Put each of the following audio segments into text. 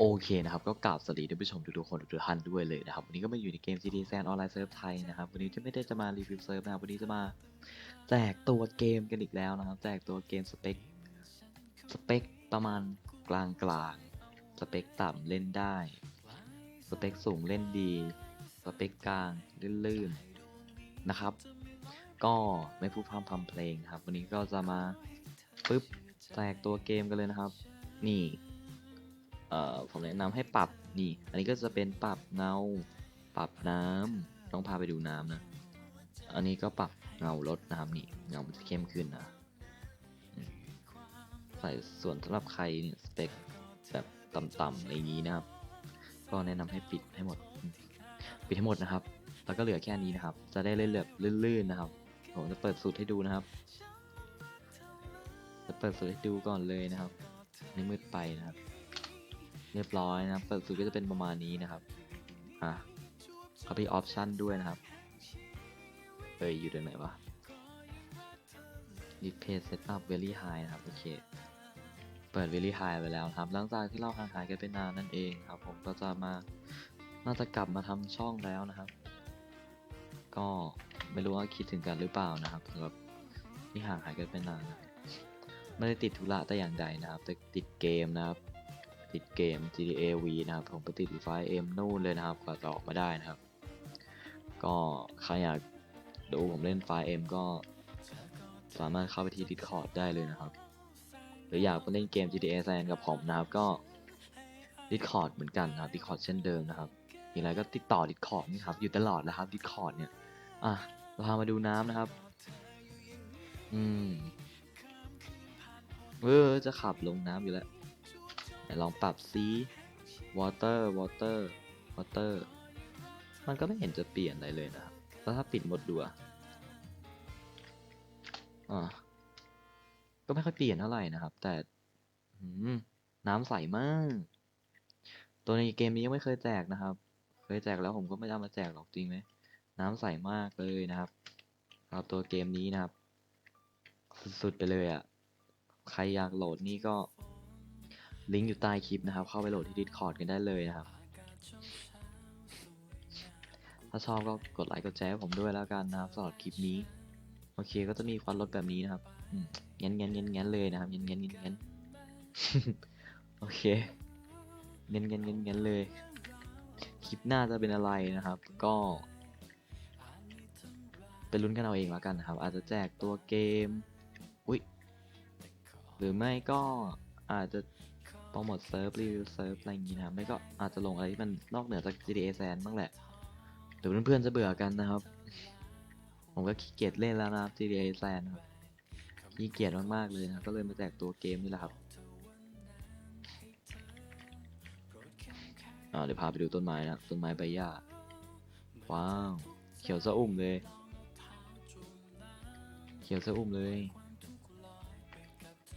โอเคนะครับก็กราบสวัสดีท่านผู้ชมทุกๆคนทุกท่านด้วยเลยนะครับวันนี้ก็มาอยู่ในเกม CD Sand ออนไลน์เซิร์ฟไทยนะครับวันนี้จะไม่ได้จะมารีวิวเซิร์ฟนะครับวันนี้จะมาแจกตัวเกมกันอีกแล้วนะครับแจกตัวเกมสเปคสเปคประมาณกลางกลางสเปคต่ำเล่นได้ สเปคสูงเล่นดี สเปคกลางลื่นนะครับ ก็ไม่พูดพร่ำทำเพลงครับ วันนี้ก็จะมาปึ๊บแจกตัวเกมกันเลยนะครับ นี่ เอ่อผมแนะนำให้ปรับนี่ อันนี้ก็จะเป็นปรับเงา ปรับน้ำต้องพาไปดูน้ำนะ อันนี้ก็ปรับเงาลดน้ำนี่เงามันจะเข้มขึ้นนะใส่ส่วนสำหรับใครเนี่ยสเปคแบบต่ำๆอะไรนี้นะครับ ก็แนะนำให้ปิดให้หมด ปิดให้หมดนะครับ แล้วก็เหลือแค่นี้นะครับ จะได้เล่นแบบลื่นๆนะครับ ผมจะเปิดสูตรให้ดูนะครับ จะเปิดสูตรให้ดูก่อนเลยนะครับนี่มืดไปนะครับ รียบร้อยนะครับเปิดสูตรก็จะเป็นประมาณนี้นะครับอะเขาไปออปชันด้วยนะครับเอ้ยอยู่ตรงไหนวะ display setup very high นะครับ โอเค เปิด very high ไปแล้วนะครับ หลังจากที่เราห่างหายกันไปนานนั่นเองครับ ผมก็จะมา น่าจะกลับมาทำช่องแล้วนะครับ ก็ไม่รู้ว่าคิดถึงกันหรือเปล่านะครับสำหรับที่ห่างหายกันไปนานนะไม่ได้ติดธุระแต่อย่างใดนะครับ แต่ติดเกมนะครับ ติดเกม GTA V นะครับ ผมไปติดไฟเอ็มนู่นเลยนะครับกว่าจะออกมาได้นะครับ ก็ใครอยากดูผมเล่นไฟเอ็มก็สามารถเข้าไปที่ Discord ได้เลยนะครับ หรืออยากไปเล่นเกม GTA San กับผมนะครับก็ Discord เหมือนกันนะครับ Discord เช่นเดิมนะครับมีอะไรก็ติดต่อ Discord นี่ครับ อยู่ตลอดนะครับ Discord เนี่ย อะเราพามาดูน้ำนะครับ อืม เออ จะขับลงน้ำอยู่แล้ว ไหนลองปรับซี water water water มันก็ไม่เห็นจะเปลี่ยนอะไรเลยนะครับ แล้วถ้าปิดหมดดูอะอ่าก็ไม่ค่อยเปลี่ยนเท่าไหร่นะครับ แต่น้ำใสมาก ตัวในเกมนี้ยังไม่เคยแจกนะครับ เคยแจกแล้วผมก็ไม่ได้เอามาแจกหรอกจริงไหม น้ำใสมากเลยนะครับสำหรับตัวเกมนี้นะครับ สุดๆไปเลยอะ่ะ ใครอยากโหลดนี่ก็ ลิงก์อยู่ใต้คลิปนะครับ เข้าไปโหลดที่ Discord กันได้เลยนะครับ ถ้าชอบก็กดไลค์กดแชร์ผมด้วยแล้วกันนะครับสำหรับคลิปนี้ โอเคก็จะมีควันรถแบบนี้นะครับเงี้ยนเงี้ยนเงี้ยนเงี้ยนเลยนะครับเงี้ยนเงี้ยนเงี้ยนเงี้ยนโอเคเงี้ยนเงี้ยนเงี้ยนเงี้ยนเลย คลิปหน้าจะเป็นอะไรนะครับ ก็ไปลุ้นกันเอาเองแล้วกันนะครับ อาจจะแจกตัวเกม อุ้ยหรือไม่ก็อาจจะ โปรโมทเซิร์ฟรีวิวเซิร์ฟอะไรอย่างงี้นะไม่ก็อาจจะลงอะไรที่มันนอกเหนือจาก GTA San บ้างแหละเดี๋ยวเพื่อนๆจะเบื่อกันนะครับ ผมก็ขี้เกียจเล่นแล้วนะครับ GTA San นครับขี้เกียจมากๆเลยนะก็เลยมาแจกตัวเกมนี่แหละครับเดี๋ยวพาไปดูต้นไม้นะต้นไม้ใบหญ้าว้าว เขียวสะอุ่มเลย เขียวสะอุ่มเลย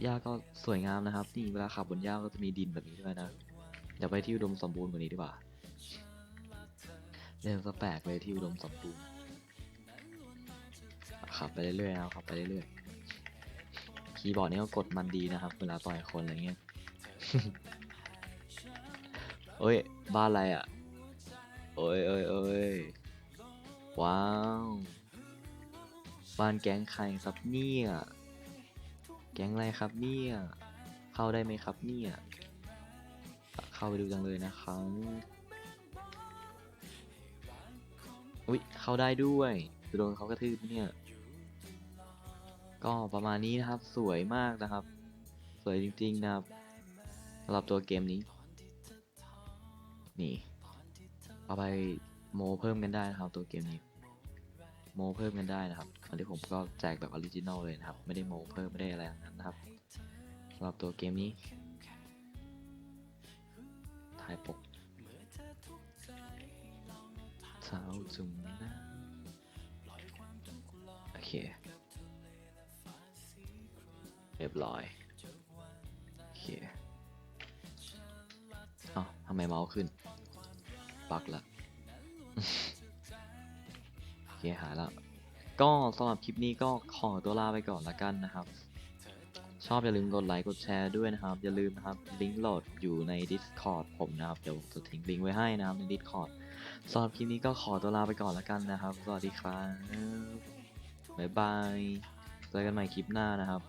หญ้าก็สวยงามนะครับ นี่เวลาขับบนหญ้าก็จะมีดินแบบนี้ด้วยนะ เดี๋ยวไปที่อุดมสมบูรณ์กว่านี้ดีกว่าเรื่องสแปลกเลยที่อุดมสมบูรณ์ขับไปเรื่อยๆนะครับขับไปเรื่อยๆ คีย์บอร์ดนี่ก็กดมันดีนะครับ เวลาต่อยคนอะไรเงี้ยเอ้ย บ้านอะไรอะโอ้ยเอ้ยเอ้ยว้าว บ้านแก๊งใครครับเนี่ย แก๊งอะไรครับเนี่ย เข้าได้ไหมครับเนี่ย เข้าไปดูจังเลยนะครับอุ้ยเข้าได้ด้วยโดนเขากระทืบเนี่ย ก็ประมาณนี้นะครับ สวยมากนะครับ สวยจริงๆนะครับสำหรับตัวเกมนี้ นี่ เอาไปโมเพิ่มกันได้นะครับตัวเกมนี้ โมเพิ่มกันได้นะครับอันที่ผมก็แจกแบบออริจินอลเลยนะครับ ไม่ได้โมเพิ่มไม่ได้อะไรทั้งนั้นนะครับสำหรับตัวเกมนี้ถ่ายปกเท้าจุ่มน้ำโอเคเรียบร้อยโอเคอ้าทำไมเมาส์ขึ้นปักละ เคหายแล้วก็สำหรับคลิปนี้ก็ขอตัวลาไปก่อนละกันนะครับ ชอบอย่าลืมกดไลค์กดแชร์ด้วยนะครับ อย่าลืมนะครับลิงก์โหลดอยู่ใน Discord ผมนะครับ เดี๋ยวจะทิ้งลิงก์ไว้ให้นะครับใน Discord สำหรับคลิปนี้ก็ขอตัวลาไปก่อนละกันนะครับ สวัสดีครับบ๊ายบายเจอกันใหม่คลิปหน้านะครับ